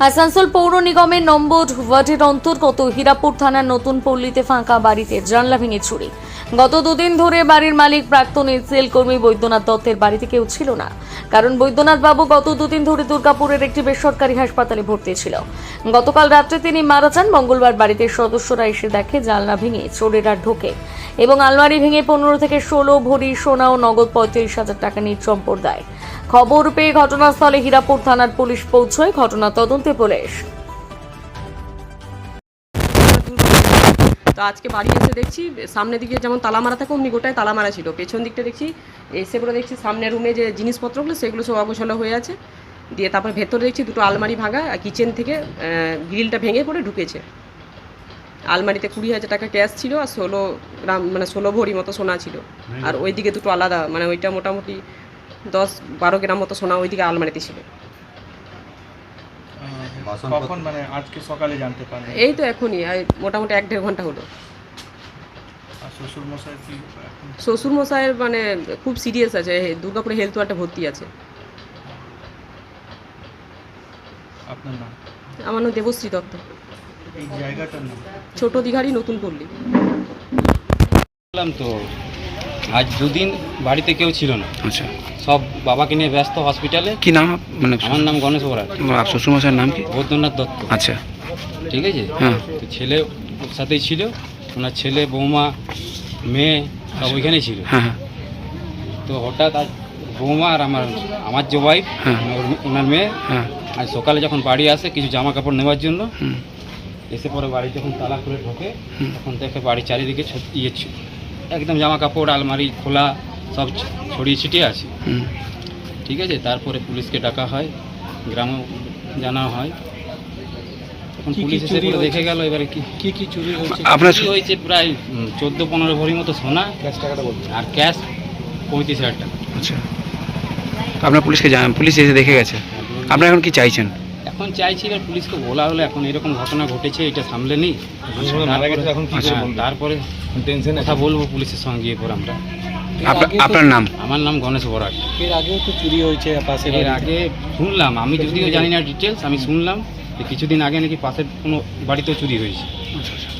আসানসোল পৌর নিগমের নম্বর ওয়ার্ডের অন্তর্গত হীরাপুর থানার নতুন পল্লীতে ফাঁকা বাড়িতে জানলা ভেঙে চুরি। গত দুদিন ধরে বাড়ির মালিক প্রাক্তন এসএল কর্মী বৈদ্যনাথ দত্তের বাড়িতে কেউ ছিল না। কারণ বৈদ্যনাথ বাবু গত দুদিন ধরে দুর্গাপুরের একটি বেসরকারি হাসপাতালে ভর্তি ছিল। গতকাল রাত্রে তিনি মারা যান। মঙ্গলবার বাড়িতে সদস্যরা এসে দেখে জানলা ভেঙে চোরেরা ঢোকে। এবং আলমারি ভেঙে পনেরো থেকে ষোলো ভরি সোনা ও নগদ পঁয়ত্রিশ হাজার টাকা নিয়ে চম্পট দেয়। খবর পেয়ে ঘটনাস্থলে হীরাপুর থানার পুলিশ পৌঁছয় ঘটনা তদন্তে পুলিশ। তো আজকে বাড়ি এসে দেখছি, সামনের দিকে যেমন তালা মারা থাকে, অমনি গোটায় তালা মারা ছিল। পেছন দিকটা দেখছি, এসে পরে দেখছি সামনের রুমে যে জিনিসপত্রগুলো, সেগুলো সব অগোছালো হয়ে আছে। দিয়ে তারপরে ভেতরে দেখছি দুটো আলমারি ভাঙা কিচেন থেকে গ্রিলটা ভেঙে পড়ে ঢুকেছে। আলমারিতে কুড়ি হাজার টাকা ক্যাশ ছিল, আর ষোলো গ্রাম মানে ষোলো ভরি মতো সোনা ছিল। আর ওইদিকে দুটো আলাদা মানে ওইটা মোটামুটি দশ বারো গ্রাম মতো সোনা ওইদিকে আলমারিতে ছিল। কখন মানে আজকে সকালে জানতে পারলেন? এই তো এখনই মোটামুটি এক দেড় ঘণ্টা হলো। শ্বশুর মশাই কি এখন? শ্বশুর মশাইয়ের মানে খুব সিরিয়াস আছে দুর্গাপুরে হেলথ ওয়ার্ডে ভর্তি আছে। আপনার নাম? আমার নাম দেবশ্রী দত্ত। এই জায়গাটার নাম? ছোট দীঘারই নতুন পল্লী। তো আজ দুদিন বাড়িতে কেউ ছিল না। আচ্ছা। সব বাবাকে নিয়ে ব্যস্ত হসপিটালে কি নাম মানে আমার নাম গণেশ বরাট আপ- শ্বশুরমশাইয়ের নাম কি? বৈদ্যনাথ দত্ত। আচ্ছা। ঠিক আছে? হ্যাঁ। তো ছেলে ওর সাথেই ছিল। ওনার ছেলে বৌমা মেয়ে সব ওইখানেই ছিল। হ্যাঁ হ্যাঁ। তো হঠাৎ আজ বৌমা আর আমার আমার যে ওয়াইফ হ্যাঁ। ওনার মেয়ে হ্যাঁ। আজ সকালে যখন বাড়ি আসে কিছু জামা কাপড় নেওয়ার জন্য এসে পরে বাড়ি যখন তালা খুলে ঢোকে তখন দেখে বাড়ির চারিদিকে ইয়ে একদম জামা কাপড় আলমারি খোলা সব ছড়িয়ে ছিটিয়ে আছে। ঠিক আছে তারপরে পুলিশকে ডাকা হয় গ্রামে জানা হয়। তখন পুলিশ এসে দেখে গেল এবারে কি কি কি চুরি হয়েছে? আপনার চুরি হয়েছে প্রায় চোদ্দ পনেরো ভরি মতো সোনা ক্যাশ টাকাটা বলুন। আর ক্যাশ পঁয়ত্রিশ হাজার টাকা। আচ্ছা। আপনার পুলিশকে জানান পুলিশ এসে দেখে গেছে। আপনারা এখন কি চাইছেন? এখন চাইছি এবার পুলিশকে বলা হলো এখন এরকম ঘটনা ঘটেছে এটা সামলে নি এখন কি হ্যাঁ? তারপরে টেনশন কথা বলব পুলিশের সঙ্গে গিয়ে পরে আমরা আপনার নাম? আমার নাম গণেশ বরাট এর আগেও তো চুরি হয়েছে পাশে এর আগে শুনলাম আমি যদিও জানি না ডিটেলস আমি শুনলাম যে কিছুদিন আগে নাকি পাশের কোনো বাড়িতেও চুরি হয়েছে। আচ্ছা আচ্ছা।